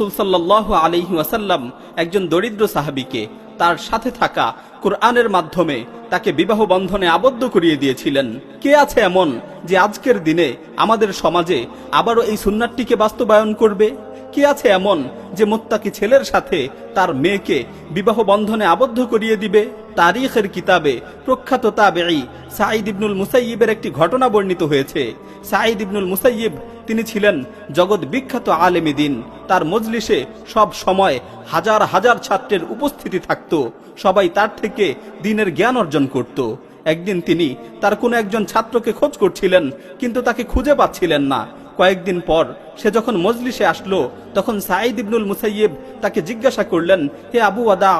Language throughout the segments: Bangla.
রাসুল সাল্লাহ আলহি ওয়াসাল্লাম একজন দরিদ্র সাহাবিকে তার সাথে থাকা কোরআনের মাধ্যমে তাকে বিবাহ বন্ধনে আবদ্ধ করিয়ে দিয়েছিলেন। কে আছে এমন যে আজকের দিনে আমাদের সমাজে আবারও এই সুন্নাতটিকে বাস্তবায়ন করবে? কে আছে এমন যে মোত্তাকি ছেলের সাথে তার মেয়েকে বিবাহ বন্ধনে আবদ্ধ করিয়ে দিবে? তারিখের কিতাবে প্রখ্যাত তাবেঈ সাঈদ ইবনুল মুসাইয়িবের একটি ঘটনা বর্ণিত হয়েছে। সাঈদ ইবনুল মুসাইয়িব, তিনি ছিলেন জগৎ বিখ্যাত আলেমী দিন। তার মজলিসে সব সময় হাজার হাজার ছাত্রের উপস্থিতি থাকত। সবাই তার থেকে দিনের জ্ঞান অর্জন করত। একদিন তিনি তার কোনো একজন ছাত্রকে খোঁজ করছিলেন, কিন্তু তাকে খুঁজে পাচ্ছিলেন না। কয়েকদিন পর সে যখন মজলিসে আসলো, তখন সাঈদ ইবনুল মুসাইয়িব তাকে জিজ্ঞাসা করলেন, হে আবু আদা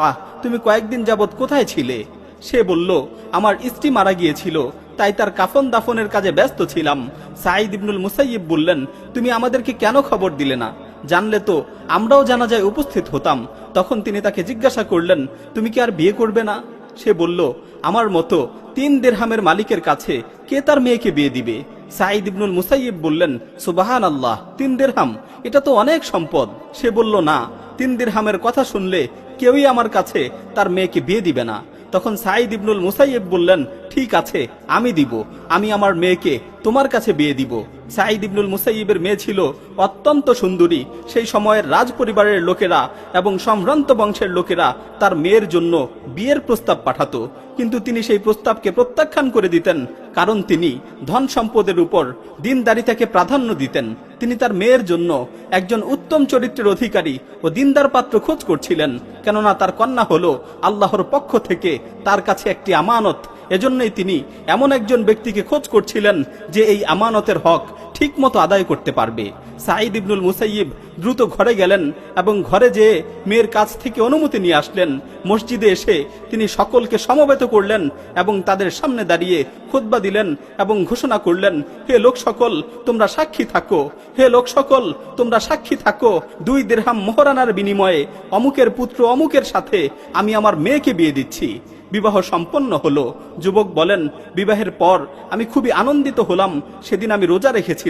তুমি কয়েকদিন যাবৎ কোথায় ছিলে? সে বলল, আমার স্ত্রী মারা গিয়েছিল। তাই তার কাফন দাফনের কাজে ব্যস্ত ছিলাম। সাঈদ ইবনুল মুসাইয়িব বললেন, তুমি আমাদেরকে কেন খবর দিলে না? জানলে তো, আমরাও জানাজায় উপস্থিত হতাম। তখন তিনি তাকে জিজ্ঞাসা করলেন, তুমি কি আর বিয়ে করবে না? সে বলল, আমার মতো তিন দেড়হামের মালিকের কাছে কে তার মেয়েকে বিয়ে দিবে? সাঈদ ইবনুল মুসাইয়িব বললেন সুবাহান আল্লাহ তিন দেড়হাম, এটা তো অনেক সম্পদ। সে বলল, না, তিন দেড়হামের কথা শুনলে কেউই আমার কাছে তার মেয়েকে বিয়ে দিবে না। তখন সাঈদ ইবনুল মুসাইয়িব বললেন ঠিক আছে, আমি দিব। আমি আমার মেয়েকে তোমার কাছে বিয়ে দিব। সাঈদ ইবনুল মুসাইয়িবের মেয়ে ছিল অত্যন্ত সুন্দরী। সেই সময়ের রাজ পরিবারের লোকেরা এবং সম্ভ্রান্ত বংশের লোকেরা তার মেয়ের জন্য বিয়ের প্রস্তাব পাঠাতো। কিন্তু তিনি সেই প্রস্তাবকে প্রত্যাখ্যান করে দিতেন, কারণ তিনি ধন সম্পদের উপর দিনদারিতাকে প্রাধান্য দিতেন। তিনি তার মেয়ের জন্য একজন উত্তম চরিত্রের অধিকারী ও দিনদার পাত্র খোঁজ করছিলেন, কেননা তার কন্যা হল আল্লাহর পক্ষ থেকে তার কাছে একটি আমানত এজন্যই তিনি এমন একজন ব্যক্তিকে খোঁজ করছিলেন যে এই আমানতের হক ঠিক মতো আদায় করতে পারবে। সাঈদ ইবনুল মুসাইয়িব দ্রুত ঘরে গেলেন এবং ঘরে যেয়ে মেয়ের কাছ থেকে অনুমতি নিয়ে আসলেন। মসজিদে এসে তিনি সকলকে সমবেত করলেন এবং তাদের সামনে দাঁড়িয়ে খুতবা দিলেন এবং ঘোষণা করলেন, হে লোক সকল, তোমরা সাক্ষী থাকো। হে লোক সকল, তোমরা সাক্ষী থাকো। দুই দেড়হাম মোহরানার বিনিময়ে অমুকের পুত্র অমুকের সাথে আমি আমার মেয়েকে বিয়ে দিচ্ছি। বিবাহ সম্পন্ন হলো। যুবক বলেন, বিবাহের পর আমি খুবই আনন্দিত হলাম। সেদিন আমি রোজা রেখেছিলাম।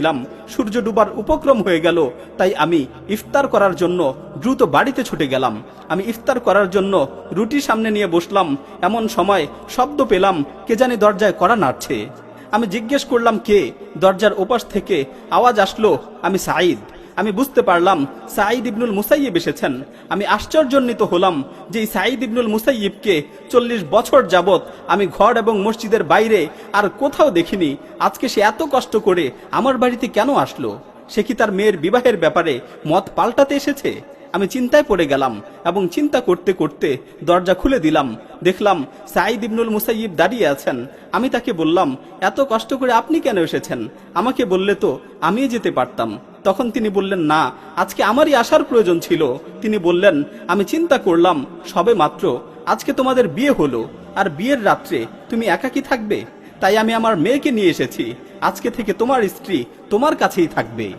সূর্য ডুবার উপক্রম হয়ে গেল, তাই আমি ইফতার করার জন্য দ্রুত বাড়িতে ছুটে গেলাম। আমি ইফতার করার জন্য রুটি সামনে নিয়ে বসলাম, এমন সময় শব্দ পেলাম, কে জানি দরজায় করা নাড়ছে। আমি জিজ্ঞেস করলাম, কে? দরজার ওপাশ থেকে আওয়াজ আসলো, আমি সাঈদ। আমি বুঝতে পারলাম সাঈদ ইবনুল মুসাইব এসেছেন। আমি আশ্চর্যান্বিত হলাম যে সাঈদ ইবনুল মুসাইবকে চল্লিশ বছর যাবৎ আমি ঘর এবং মসজিদের বাইরে আর কোথাও দেখিনি। আজকে সে এত কষ্ট করে আমার বাড়িতে কেন আসলো? সে কি তার মেয়ের বিবাহের ব্যাপারে মত পাল্টাতে এসেছে? আমি চিন্তায় পড়ে গেলাম এবং চিন্তা করতে করতে দরজা খুলে দিলাম। দেখলাম সাঈদ ইবনুল মুসাইয়িব দাঁড়িয়ে আছেন। আমি তাকে বললাম, এত কষ্ট করে আপনি কেন এসেছেন? আমাকে বললে তো আমি যেতে পারতাম। তখন তিনি বললেন, না, আজকে আমারই আসার প্রয়োজন ছিল। তিনি বললেন, আমি চিন্তা করলাম সবে মাত্র, আজকে তোমাদের বিয়ে হলো, আর বিয়ের রাত্রে তুমি একাকি থাকবে? তাই আমি আমার মেয়েকে নিয়ে এসেছি। আজকে থেকে তোমার স্ত্রী তোমার কাছেই থাকবে।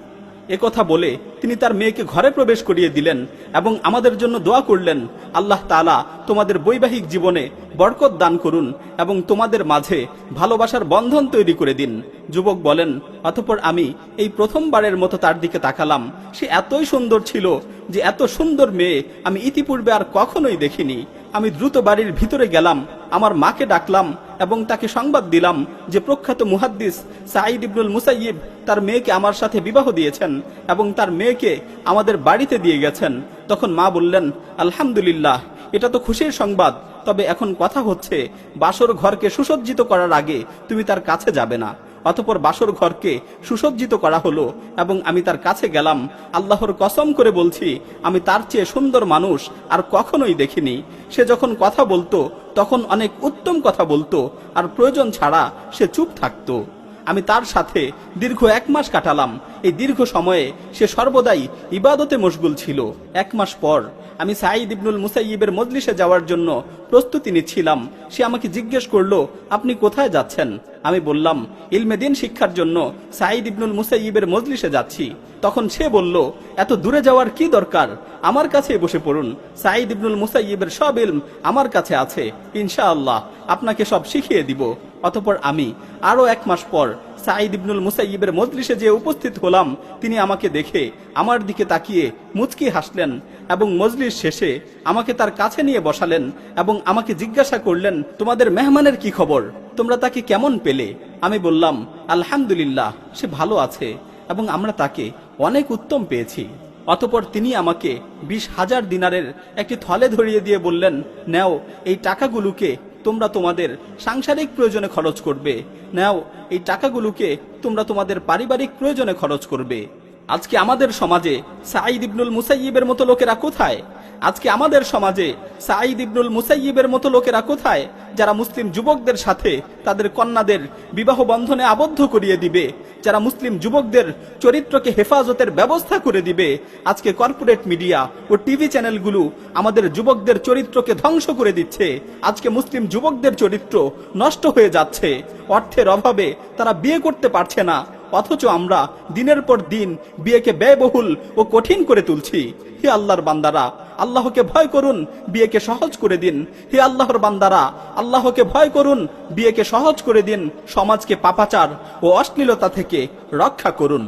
কথা বলে তিনি তার মেয়েকে ঘরে প্রবেশ করিয়ে দিলেন এবং আমাদের জন্য দোয়া করলেন, আল্লাহ তালা তোমাদের বৈবাহিক জীবনে বরকত দান করুন এবং তোমাদের মাঝে ভালোবাসার বন্ধন তৈরি করে দিন। যুবক বলেন, অতপর আমি এই প্রথমবারের মতো তার দিকে তাকালাম। সে এতই সুন্দর ছিল যে এত সুন্দর মেয়ে আমি ইতিপূর্বে আর কখনোই দেখিনি। আমি দ্রুত বাড়ির ভিতরে গেলাম, আমার মাকে ডাকলাম এবং তাকে সংবাদ দিলাম যে প্রখ্যাত মুহাদ্দিস সাঈদ ইবনুল মুসাইয়িব তার মেয়েকে আমার সাথে বিবাহ দিয়েছেন এবং তার মেয়েকে আমাদের বাড়িতে দিয়ে গেছেন। তখন মা বললেন, আলহামদুলিল্লাহ, এটা তো খুশির সংবাদ, তবে এখন কথা হচ্ছে, বাসর ঘরকে সুসজ্জিত করার আগে তুমি তার কাছে যাবে না। অতপর বাসর ঘরকে সুসজ্জিত করা হলো এবং আমি তার কাছে গেলাম। আল্লাহর কসম করে বলছি, আমি তার চেয়ে সুন্দর মানুষ আর কখনোই দেখিনি। সে যখন কথা বলতো, তখন অনেক উত্তম কথা বলতো, আর প্রয়োজন ছাড়া সে চুপ থাকতো। আমি তার সাথে দীর্ঘ এক মাস কাটালাম। এই দীর্ঘ সময়ে সে সর্বদাই ইবাদতে মশগুল ছিল। এক মাস পর আমি সাঈদ ইবনুল মুসাইবের মজলিসে যাওয়ার জন্য প্রস্তুতি নিচ্ছিলাম। সে আমাকে জিজ্ঞেস করল, আপনি কোথায় যাচ্ছেন? আমি বললাম, ইলমে দিন শিক্ষার জন্য সাঈদ ইবনুল মুসাইয়িবের মজলিসে যাচ্ছি। তখন সে বলল, এত দূরে যাওয়ার কি দরকার? আমার কাছে বসে পড়ুন। সাঈদ ইবনুল মুসাইবের সব ইলম আমার কাছে আছে। ইনশাআল্লাহ আপনাকে সব শিখিয়ে দিব। অতপর আমি আরও এক মাস পর সাঈদ ইবনুল মুসাইবের মজলিসে যে উপস্থিত হলাম। তিনি আমাকে দেখে আমার দিকে তাকিয়ে মুচকি হাসলেন এবং মজলিস শেষে আমাকে তার কাছে নিয়ে বসালেন এবং আমাকে জিজ্ঞাসা করলেন, তোমাদের মেহমানের কি খবর? তোমরা তাকে কেমন পেলে? আমি বললাম, আলহামদুলিল্লাহ, সে ভালো আছে এবং আমরা তাকে অনেক উত্তম পেয়েছি। অতপর তিনি আমাকে বিশ হাজার দিনারের একটি থলে ধরিয়ে দিয়ে বললেন, নেও, এই টাকাগুলোকে তোমরা তোমাদের সাংসারিক প্রয়োজনে খরচ করবে। নাও, এই টাকাগুলোকে তোমরা তোমাদের পারিবারিক প্রয়োজনে খরচ করবে। আজকে আমাদের সমাজে সাঈদ ইবনুল মুসাইবের মতো লোকেরা কোথায়? আজকে আমাদের সমাজে সাঈদ ইবনুল মুসাইয়িবের মতো লোকেরা কোথায় যারা মুসলিম যুবকদের সাথে তাদের কন্যাদের বিবাহ বন্ধনে আবদ্ধ করিয়ে দিবে, যারা মুসলিম যুবকদের চরিত্রকে হেফাজতের ব্যবস্থা করে দিবে, আজকে কর্পোরেট মিডিয়া ও টিভি চ্যানেলগুলো আমাদের যুবকদের চরিত্রকে ধ্বংস করে দিচ্ছে। আজকে মুসলিম যুবকদের চরিত্র নষ্ট হয়ে যাচ্ছে। অর্থের অভাবে তারা বিয়ে করতে পারছে না। অথচ আমরা দিনের পর দিন বিয়েকে ব্যয়বহুল ও কঠিন করে তুলছি। হে আল্লাহর বান্দারা আল্লাহকে ভয় করুন, বিয়েকে সহজ করে দিন। হে আল্লাহর বান্দারা, আল্লাহকে ভয় করুন, বিয়েকে সহজ করে দিন, সমাজকে পাপাচার ও অশ্লীলতা থেকে রক্ষা করুন।